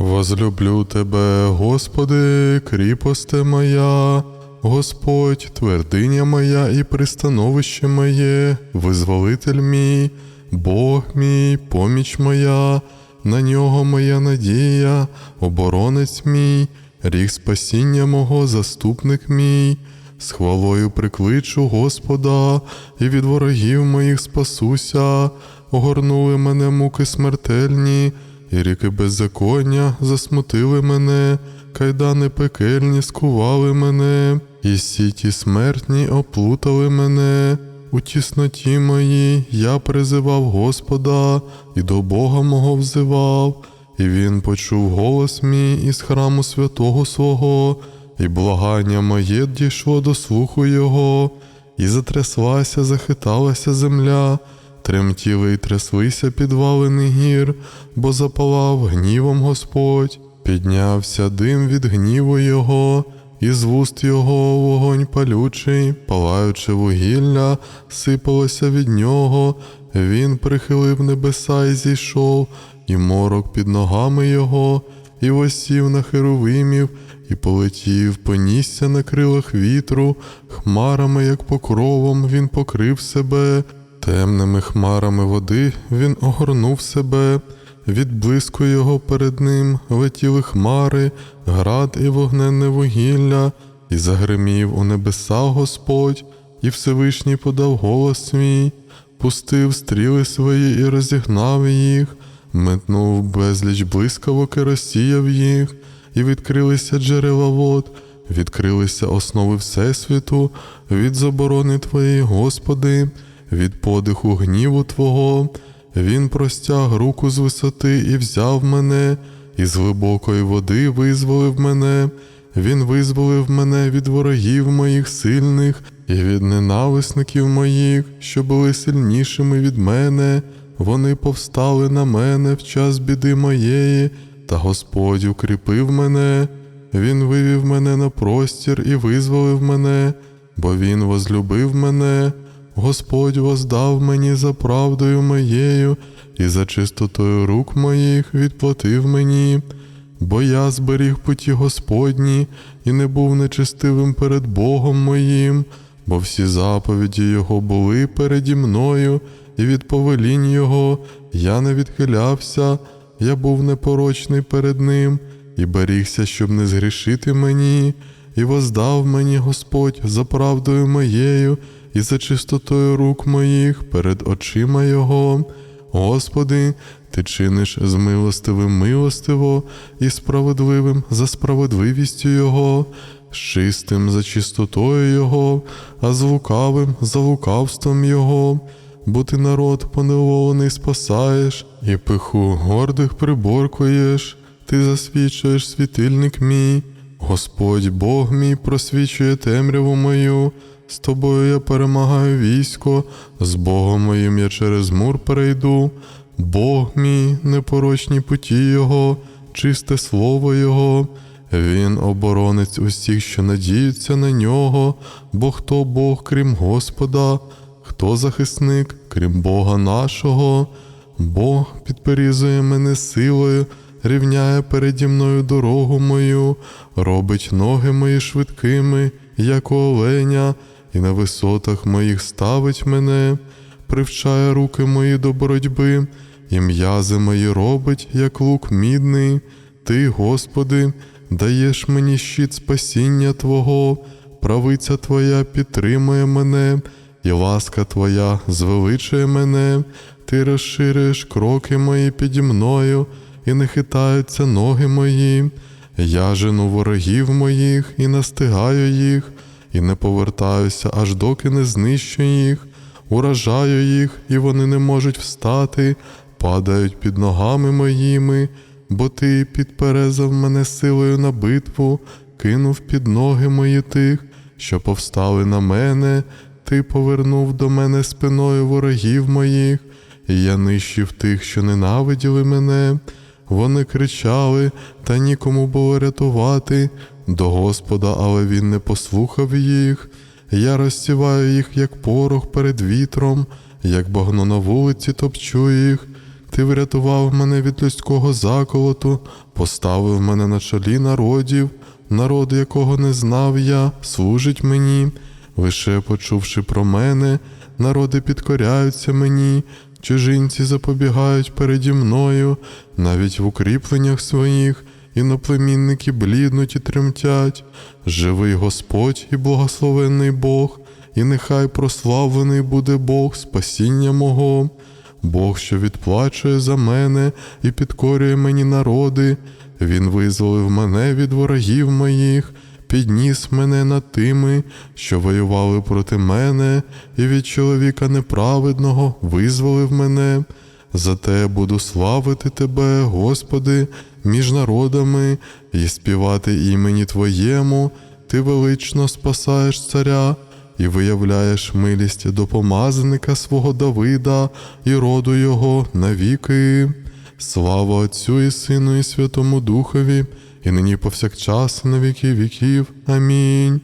Возлюблю тебе, Господи, кріпосте моя, Господь, твердиня моя і пристановище моє, визволитель мій, Бог мій, поміч моя, на нього моя надія, оборонець мій, ріг спасіння мого, заступник мій. З хвалою прикличу Господа, і від ворогів моїх спасуся, огорнули мене муки смертельні, і ріки беззаконня засмутили мене, кайдани пекельні скували мене, і сіті смертні оплутали мене. У тісноті моїй я призивав Господа і до Бога мого взивав, і він почув голос мій із храму святого свого, і благання моє дійшло до слуху його, і затряслася, захиталася земля, тремтіли й тряслися підвалини гір, бо запалав гнівом Господь, піднявся дим від гніву його, і з вуст його вогонь палючий, палаючи вугілля, сипалося від нього, він прихилив небеса і зійшов, і морок під ногами його, і восів на херовимів, і полетів, понісся на крилах вітру, хмарами, як покровом, він покрив себе, темними хмарами води він огорнув себе. Від блиску його перед ним летіли хмари, град і вогненне вугілля, і загримів у небеса Господь, і Всевишній подав голос свій, пустив стріли свої і розігнав їх, метнув безліч блискавок і розсіяв їх, і відкрилися джерела вод, відкрилися основи Всесвіту, від заборони Твоєї, Господи, від подиху гніву Твого. Він простяг руку з висоти і взяв мене, і з глибокої води визволив мене. Він визволив мене від ворогів моїх сильних і від ненависників моїх, що були сильнішими від мене. Вони повстали на мене в час біди моєї, та Господь укріпив мене. Він вивів мене на простір і визволив мене, бо Він возлюбив мене. Господь воздав мені за правдою моєю, і за чистотою рук моїх відплатив мені, бо я зберіг путі Господні і не був нечестивим перед Богом моїм, бо всі заповіді Його були переді мною, і від повелінь Його я не відхилявся, я був непорочний перед Ним, і берігся, щоб не згрішити мені, і воздав мені Господь за правдою моєю і за чистотою рук моїх перед очима Його. Господи, Ти чиниш з милостивим милостиво і справедливим за справедливістю Його, з чистим за чистотою Його, а з лукавим за лукавством Його. Бо ти народ поневолений спасаєш, і пиху гордих приборкуєш, ти засвічуєш світильник мій, Господь Бог мій просвічує темряву мою. З тобою я перемагаю військо, з Богом моїм я через мур перейду. Бог мій, непорочні путі Його, чисте слово Його. Він оборонець усіх, що надіються на нього, бо хто Бог, крім Господа, хто захисник, крім Бога нашого, Бог підперізує мене силою, рівняє переді мною дорогу мою, робить ноги мої швидкими, як у оленя, і на висотах моїх ставить мене, привчає руки мої до боротьби, і м'язи мої робить, як лук мідний. Ти, Господи, даєш мені щит спасіння Твого, правиця Твоя підтримує мене, і ласка Твоя звеличує мене, Ти розширюєш кроки мої піді мною, і не хитаються ноги мої. Я жену ворогів моїх і настигаю їх, і не повертаюся, аж доки не знищу їх, уражаю їх, і вони не можуть встати, падають під ногами моїми, бо ти підперезав мене силою на битву, кинув під ноги мої тих, що повстали на мене, ти повернув до мене спиною ворогів моїх, і я нищив тих, що ненавиділи мене. Вони кричали, та нікому було рятувати до Господа, але він не послухав їх. Я розсіваю їх, як порох перед вітром, як багно на вулиці топчу їх. Ти врятував мене від людського заколоту, поставив мене на чолі народів, народ, якого не знав я, служить мені. Лише почувши про мене, народи підкоряються мені, чужинці запобігають переді мною, навіть в укріпленнях своїх, іноплемінники бліднуть і тремтять. Живий Господь і благословенний Бог, і нехай прославлений буде Бог спасіння мого. Бог, що відплачує за мене і підкорює мені народи, Він визволив мене від ворогів моїх, підніс мене над тими, що воювали проти мене, і від чоловіка неправедного визволив мене. Зате буду славити Тебе, Господи, між народами, і співати імені Твоєму, Ти велично спасаєш царя і виявляєш милість до помазаника свого Давида і роду його навіки. Слава Отцю і Сину, і Святому Духові, і нині повсякчас, і на віки віків. Амінь.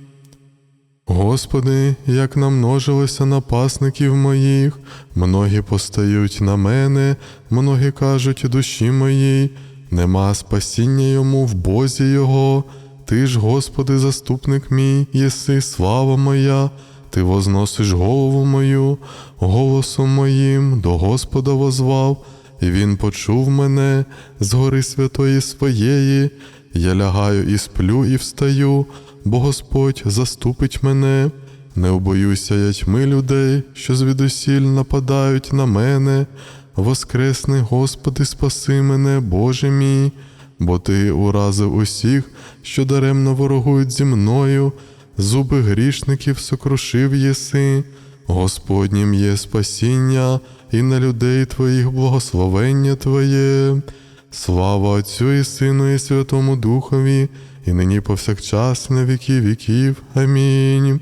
Господи, як намножилося напасників моїх, многі постають на мене, многі кажуть душі моїй, нема спасіння йому в Бозі Його. Ти ж, Господи, заступник мій, єси слава моя, Ти возносиш голову мою, голосом моїм до Господа возвав, і Він почув мене з гори святої своєї. Я лягаю і сплю, і встаю, бо Господь заступить мене. Не обоюся я тьми людей, що звідусіль нападають на мене. Воскресни, Господи, спаси мене, Боже мій, бо Ти уразив усіх, що даремно ворогують зі мною, зуби грішників сокрушив єси. Господнім є спасіння, і на людей Твоїх благословення Твоє. Слава Отцю і Сину, і Святому Духові, і нині повсякчас, на віки віків. Амінь.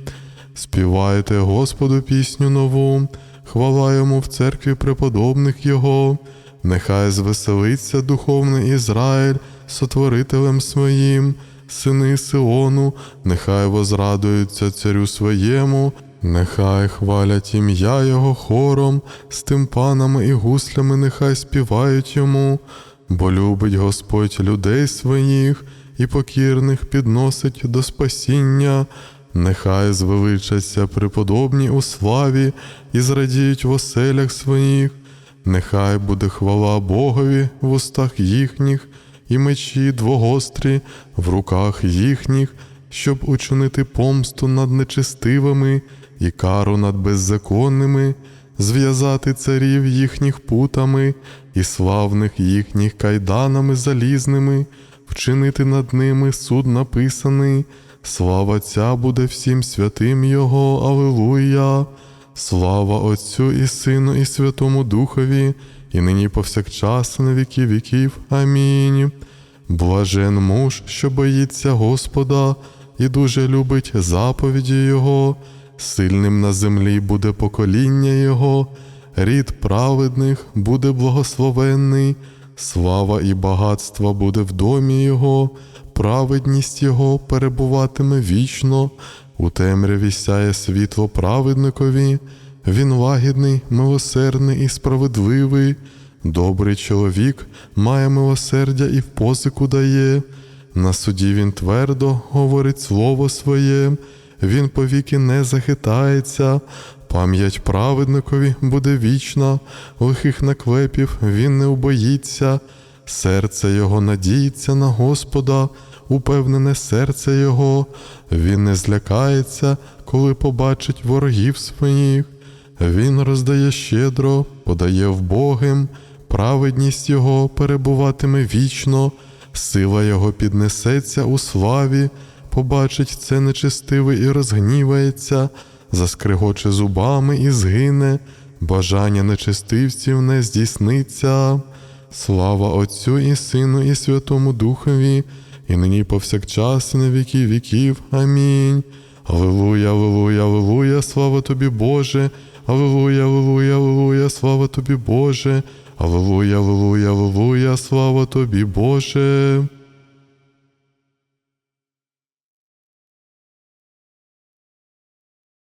Співайте Господу пісню нову, хвала йому в церкві преподобних Його. Нехай звеселиться духовний Ізраїль сотворителем своїм, сини Сиону, нехай возрадуються царю своєму, нехай хвалять ім'я Його хором, з тимпанами і гуслями нехай співають йому, бо любить Господь людей своїх і покірних підносить до спасіння. Нехай звеличаться преподобні у славі і зрадіють в оселях своїх. Нехай буде хвала Богові в устах їхніх, і мечі двогострі в руках їхніх, щоб учинити помсту над нечестивими і кару над беззаконними, зв'язати царів їхніх путами і славних їхніх кайданами залізними, вчинити над ними суд написаний. Слава Отця буде всім святим Його, Алилуя! Слава Отцю і Сину, і Святому Духові, і нині повсякчас, на віки віків. Амінь. Блажен муж, що боїться Господа, і дуже любить заповіді Його, сильним на землі буде покоління Його, рід праведних буде благословенний, слава і багатство буде в домі Його, праведність Його перебуватиме вічно, у темряві сяє світло праведникові, він лагідний, милосердний і справедливий, добрий чоловік має милосердя і в позику дає. На суді він твердо говорить слово своє, він повіки не захитається, пам'ять праведникові буде вічна, лихих наклепів він не убоїться, серце його надіється на Господа, упевнене серце його, він не злякається, коли побачить ворогів своїх. Він роздає щедро, подає вбогим, праведність його перебуватиме вічно, сила його піднесеться у славі, побачить це нечестивий і розгнівається, заскригоче зубами і згине, бажання нечестивців не здійсниться. Слава Отцю і Сину, і Святому Духові, і нині повсякчас, і на віки віків. Амінь. Аллилуйя, аллилуйя, аллилуйя, слава тобі, Боже. Аллилуйя, аллилуйя, аллилуйя, слава тобі, Боже. Аллилуйя, аллилуйя, аллилуйя, слава тобі, Боже.